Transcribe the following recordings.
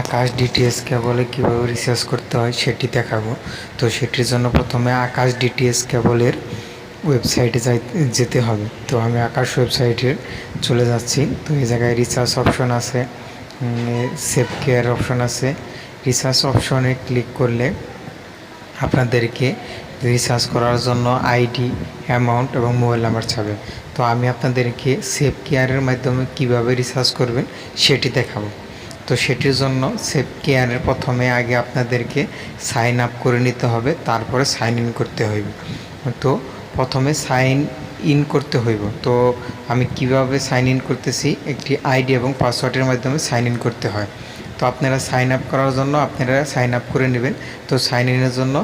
আকাশ DTS কেবলে কীভাবে recharge করতে হয় সেটি দেখাবো। তো সেটির জন্য প্রথমে আকাশ ডিটিএস কেবলের ওয়েবসাইটে যাই, যেতে হবে। তো আমি আকাশ ওয়েবসাইটে চলে যাচ্ছি। তো এই জায়গায় রিচার্জ অপশন আছে সেভ কেয়ার অপশন আছে। রিচার্জ অপশনে ক্লিক করলে আপনাদেরকে রিচার্জ করার জন্য আইডি অ্যামাউন্ট এবং মোবাইল নাম্বার চাবে। তো আমি আপনাদেরকে সেভ কেয়ারের মাধ্যমে কীভাবে রিচার্জ করবেন সেটি দেখাবো। তো সেটির জন্য সেফ কেয়ারের প্রথমে আগে আপনাদেরকে সাইন আপ করে নিতে হবে, তারপরে সাইন ইন করতে হইবে। তো প্রথমে সাইন ইন করতে হইব। তো আমি কীভাবে সাইন ইন করতেছি? একটি আইডি এবং পাসওয়ার্ডের মাধ্যমে সাইন ইন করতে হয়। তো আপনারা সাইন আপ করার জন্য আপনারা সাইন আপ করে নেবেন। তো সাইন ইনের জন্য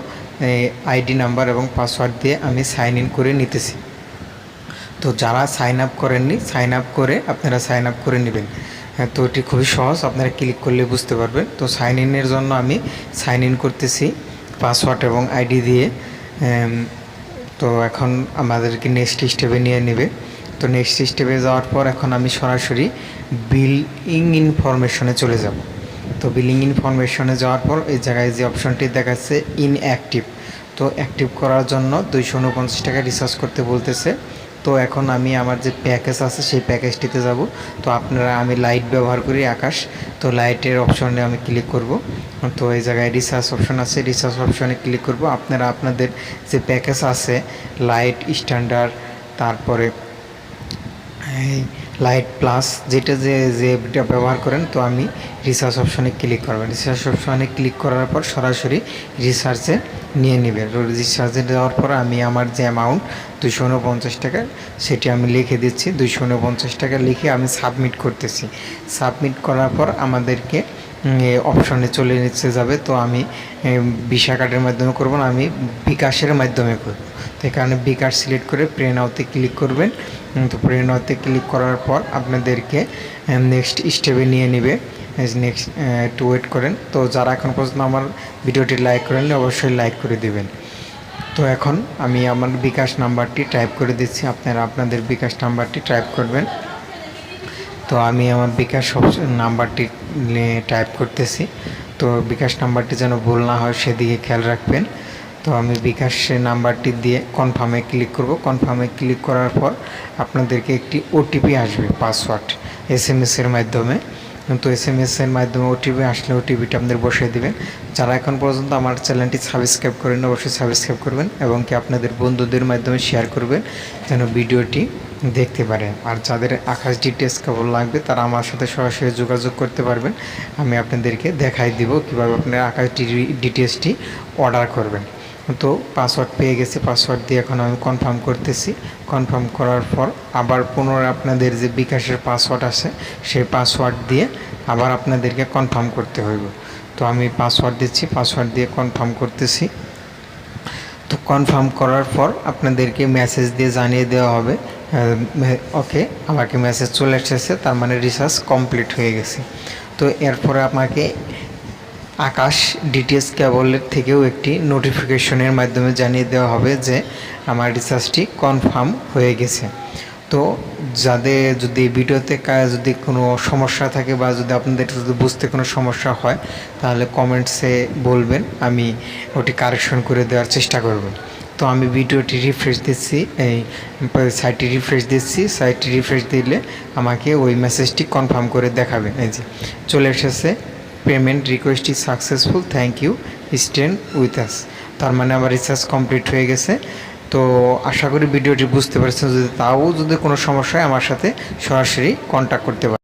আইডি নাম্বার এবং পাসওয়ার্ড দিয়ে আমি সাইন ইন করে নিতেছি। তো যারা সাইন আপ করেননি, সাইন আপ করে আপনারা সাইন আপ করে নেবেন। হ্যাঁ, তো এটি খুবই সহজ। আপনারা ক্লিক করলে বুঝতে পারবেন তো সাইন ইনের জন্য আমি সাইন ইন করতেছি পাসওয়ার্ড এবং আইডি দিয়ে। তো এখন আমাদেরকে নেক্সট স্টেপে নিয়ে নেবে। তো নেক্সট স্টেপে যাওয়ার পর এখন আমি সরাসরি বিলিং ইনফরমেশনে চলে যাব। তো বিলিং ইনফরমেশনে যাওয়ার পর এই জায়গায় যে অপশনটি দেখাচ্ছে ইনঅ্যাক্টিভ তো অ্যাক্টিভ করার জন্য দুইশো উনপঞ্চাশ টাকা রিচার্জ করতে বলতেছে। তো এখন আমি আমার যে প্যাকেজ আছে, সেই প্যাকেজটিতে যাব। তো আপনারা, আমি লাইট ব্যবহার করি আকাশ। তো লাইটের অপশনে আমি ক্লিক করব। তো এই জায়গায় রিসার্চ অপশন আছে। রিসার্চ অপশনে ক্লিক করব। আপনারা, আপনাদের যে প্যাকেজ আছে লাইট স্ট্যান্ডার্ড তারপরে লাইট প্লাস যেটা যে যেটা ব্যবহার করেন, তো আমি রিসার্চ অপশানে ক্লিক করবেন রিসার্চ অপশানে ক্লিক করার পর সরাসরি রিসার্চে নিয়ে নেবেন। রিসার্চে দেওয়ার পর আমি আমার যে অ্যামাউন্ট দুশো উনপঞ্চাশ টাকা সেটি আমি লিখে দিচ্ছি। দুশো উনপঞ্চাশ টাকা লিখে আমি সাবমিট করতেছি। সাবমিট করার পর আমাদেরকে অপশনে চলে নিচ্ছে যাবে, তো আমি ভিসা কার্ডের মাধ্যমে করব না, আমি বিকাশের মাধ্যমে করব। তো এখানে বিকাশ সিলেক্ট করে প্রেন আউতে ক্লিক করবেন। তো প্রেন আউতে ক্লিক করার পর আপনাদেরকে নেক্সট স্টেপে নিয়ে নেবে। নেক্সট একটু ওয়েট করেন। তো যারা এখন পর্যন্ত আমার ভিডিওটি লাইক করেন অবশ্যই লাইক করে দেবেন। তো এখন আমি আমার বিকাশ নাম্বারটি টাইপ করে দিচ্ছি। আপনারা আপনাদের বিকাশ নাম্বারটি টাইপ করবেন। তো আমি আমার বিকাশ নাম্বারটি টাইপ করতেছি। তো বিকাশ নাম্বারটি যেন ভুল না হয়, সেদিকে খেয়াল রাখবেন। তো আমি বিকাশ নাম্বারটি দিয়ে কনফার্মে ক্লিক করব। কনফার্মে ক্লিক করার পর আপনাদেরকে একটি ওটিপি আসবে পাসওয়ার্ড এস এম এসের মাধ্যমে। তো এস এম এসের মাধ্যমে ওটিপি আসলে ওটিপিটা আপনাদের বসিয়ে দেবেন। যারা এখন পর্যন্ত আমার চ্যানেলটি সাবস্ক্রাইব করেন অবশ্যই সাবস্ক্রাইব করবেন এবং কি আপনাদের বন্ধুদের মাধ্যমে শেয়ার করবেন, যেন ভিডিওটি দেখতে পারে। আর যাদের আকাশ ডিটেলস কেবল লাগবে, তারা আমার সাথে সরাসরি যোগাযোগ করতে পারবেন। আমি আপনাদেরকে দেখাই দিব কীভাবে আপনারা আকাশ ডিটেলসটি অর্ডার করবেন। তো পাসওয়ার্ড পেয়ে গেছে। পাসওয়ার্ড দিয়ে এখন আমি কনফার্ম করতেছি। কনফার্ম করার পর আবার পুনরায় আপনাদের যে বিকাশের পাসওয়ার্ড আছে, সেই পাসওয়ার্ড দিয়ে আবার আপনাদেরকে কনফার্ম করতে হইব। তো আমি পাসওয়ার্ড দিচ্ছি। পাসওয়ার্ড দিয়ে কনফার্ম করতেছি। তো কনফার্ম করার পর আপনাদেরকে মেসেজ দিয়ে জানিয়ে দেওয়া হবে। ওকে, আমাকে মেসেজ চলে এসেছে, তার মানে রিচার্জ কমপ্লিট হয়ে গেছে। তো এরপরে আমাকে আকাশ ডিটিএস কেবলের থেকেও একটি নোটিফিকেশনের মাধ্যমে জানিয়ে দেওয়া হবে যে আমার রিচার্জটি কনফার্ম হয়ে গেছে। তো যাদের যদি ভিডিওতে যদি কোনো সমস্যা থাকে বা যদি আপনাদের যদি বুঝতে কোনো সমস্যা হয়, তাহলে কমেন্টসে বলবেন। আমি ওটি কারেকশন করে দেওয়ার চেষ্টা করব। তো আমি ভিডিওটি রিফ্রেশ দিচ্ছি, এই সাইটটি রিফ্রেশ দিচ্ছি। সাইটটি রিফ্রেশ দিলে আমাকে ওই মেসেজটি কনফার্ম করে দেখাবে। এই যে, চলে এসেছে payment request is successful thank you stay with us তার মানে আমার রিচার্জ কমপ্লিট হয়ে গেছে। তো আশা করি ভিডিওটি বুঝতে পারছেন। যদি তাও যদি কোনো সমস্যা হয়, আমার সাথে সরাসরি কন্ট্যাক্ট করতে পারে